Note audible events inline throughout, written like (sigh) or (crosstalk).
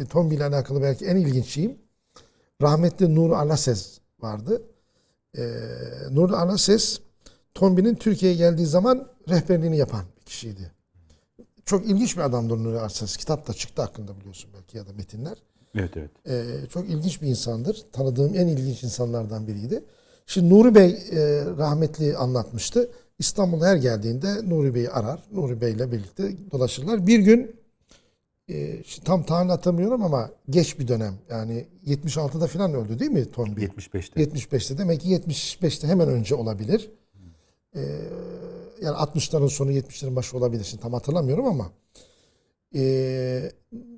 e, Tombi ile alakalı belki en ilginç şeyim rahmetli Nur Alases vardı. E, Nur Alases Tombi'nin Türkiye'ye geldiği zaman rehberliğini yapan bir kişiydi. Çok ilginç bir adamdır Nur Alases. Kitap da çıktı hakkında biliyorsun belki ya da metinler. Evet evet. Ee, çok ilginç bir insandır. Tanıdığım en ilginç insanlardan biriydi. Şimdi Nuri Bey e, rahmetli anlatmıştı. İstanbul'a her geldiğinde Nuri Bey'i arar. Nuri Bey ile birlikte dolaşırlar. Bir gün e, tam tarihini hatırlamıyorum ama geç bir dönem. Yani 76'da falan öldü değil mi Tombi? 75'te. 75'te. Demek ki 75'te hemen önce olabilir. Ee, yani 60'ların sonu 70'lerin başı olabilir. Şimdi tam hatırlamıyorum ama ee,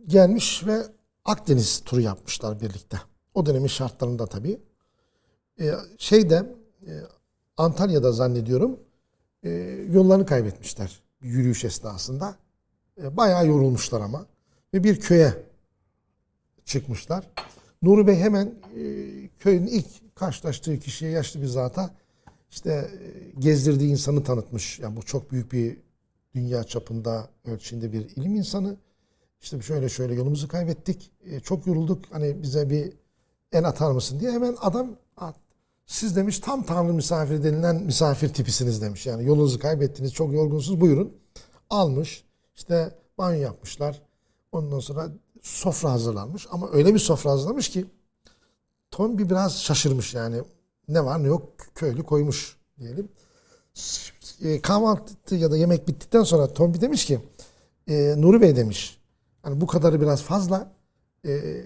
gelmiş ve Akdeniz turu yapmışlar birlikte. O dönemin şartlarında tabii. Ee, şeyde e, Antalya'da zannediyorum e, yollarını kaybetmişler yürüyüş esnasında. E, bayağı yorulmuşlar ama. Ve bir köye çıkmışlar. Nuri Bey hemen e, köyün ilk karşılaştığı kişiye yaşlı bir zata işte e, gezdirdiği insanı tanıtmış. Yani bu çok büyük bir dünya çapında ölçüinde bir ilim insanı. İşte şöyle şöyle yolumuzu kaybettik. E, çok yorulduk. Hani bize bir el atar mısın diye hemen adam at. Siz demiş tam tanrı misafiri denilen misafir tipisiniz demiş. Yani yolunuzu kaybettiniz, çok yorgunsunuz buyurun. Almış. işte banyo yapmışlar. Ondan sonra sofra hazırlanmış. Ama öyle bir sofra hazırlamış ki Tombi biraz şaşırmış yani. Ne var ne yok köylü koymuş diyelim. E, kahvaltı ya da yemek bittikten sonra Tombi demiş ki e, Nuri Bey demiş hani bu kadarı biraz fazla e,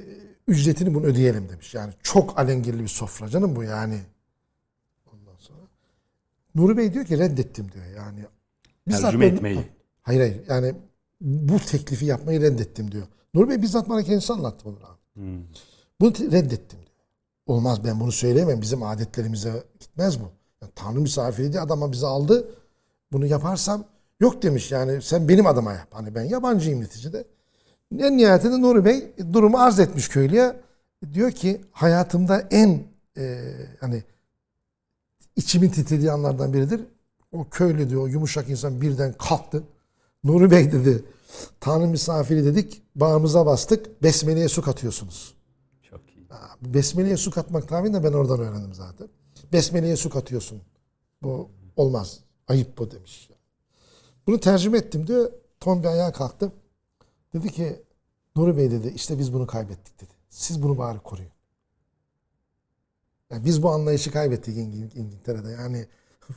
ücretini bunu ödeyelim demiş. Yani çok alengirli bir sofra canım bu yani. Ondan sonra Nuri Bey diyor ki reddettim diyor yani. Tercüme etmeyi. Hayır hayır yani bu teklifi yapmayı reddettim diyor. Nuri Bey bizzat bana kendisi anlattı bunu. abi. Hmm. Bunu reddettim diyor. Olmaz ben bunu söyleyemem. Bizim adetlerimize gitmez bu. Yani Tanrı misafiri diye adama bizi aldı. Bunu yaparsam yok demiş yani sen benim adıma yap. Hani ben yabancıyım neticede. En nihayetinde Nuri Bey durumu arz etmiş köylüye. Diyor ki hayatımda en e, hani içimin titrediği anlardan biridir. O köylü diyor yumuşak insan birden kalktı. Nuri Bey dedi Tanrı misafiri dedik bağımıza bastık besmeleye su katıyorsunuz. Çok iyi. Besmele'ye su katmak tahmin de ben oradan öğrendim zaten. Besmele'ye su katıyorsun. Bu olmaz. Ayıp bu demiş. Bunu tercüme ettim diyor. Tom bir ayağa kalktı. Dedi ki Nuri Bey dedi işte biz bunu kaybettik dedi. Siz bunu bari koruyun. Yani biz bu anlayışı kaybettik İngil- İngiltere'de. Yani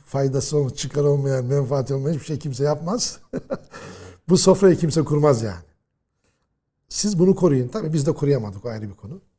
faydası olmayan, çıkar olmayan, menfaati olmayan hiçbir şey kimse yapmaz. (laughs) bu sofrayı kimse kurmaz yani. Siz bunu koruyun. Tabii biz de koruyamadık o ayrı bir konu.